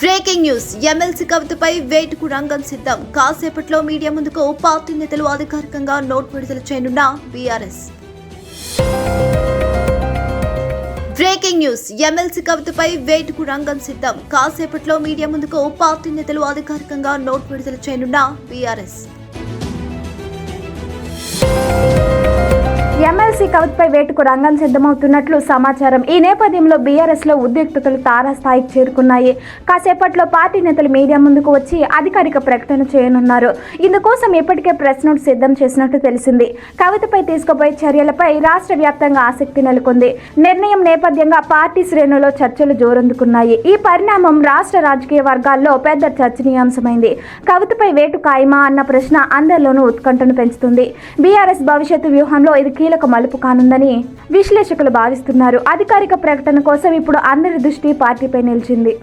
Breaking news. MLC కవితపై వేటుకు రంగం సిద్ధం. కాసేపట్లో మీడియా ముందుకు పార్టీ నేతలు అధికారికంగా నోట్ విడుదల చేయనున్న బీఆర్ఎస్. Breaking news. ఎమ్మెల్సీ కవితపై వేటుకు రంగం సిద్ధం. కాసేపట్లో మీడియా ముందుకు పార్టీ నేతలు అధికారికంగా నోట్ విడుదల చేయనున్న బీఆర్ఎస్. ఎమ్మెల్సీ కవితపై వేటుకు రంగం సిద్ధమవుతున్నట్లు సమాచారం. ఈ నేపథ్యంలో బీఆర్ఎస్లో ఉద్రిక్తతలు తారాస్థాయికి చేరుకున్నాయి. కాసేపట్లో పార్టీ నేతలు మీడియా ముందుకు వచ్చి అధికారిక ప్రకటన చేయనున్నారు. ఇందుకోసం ఇప్పటికే ప్రెస్ నోట్ సిద్ధం చేసినట్టు తెలిసింది. కవితపై తీసుకుపోయే చర్యలపై రాష్ట్ర వ్యాప్తంగా ఆసక్తి నెలకొంది. నిర్ణయం నేపథ్యంగా పార్టీ శ్రేణులో చర్చలు జోరందుకున్నాయి. ఈ పరిణామం రాష్ట్ర రాజకీయ వర్గాల్లో పెద్ద చర్చనీయాంశమైంది. కవితపై వేటు ఖాయమా అన్న ప్రశ్న అందరిలోనూ ఉత్కంఠను పెంచుతుంది. బీఆర్ఎస్ భవిష్యత్తు వ్యూహంలో ఇది కీలక మలుపు కానుందని విశ్లేషకులు భావిస్తున్నారు. అధికారిక ప్రకటన కోసం ఇప్పుడు అందరి దృష్టి పార్టీపై నిలిచింది.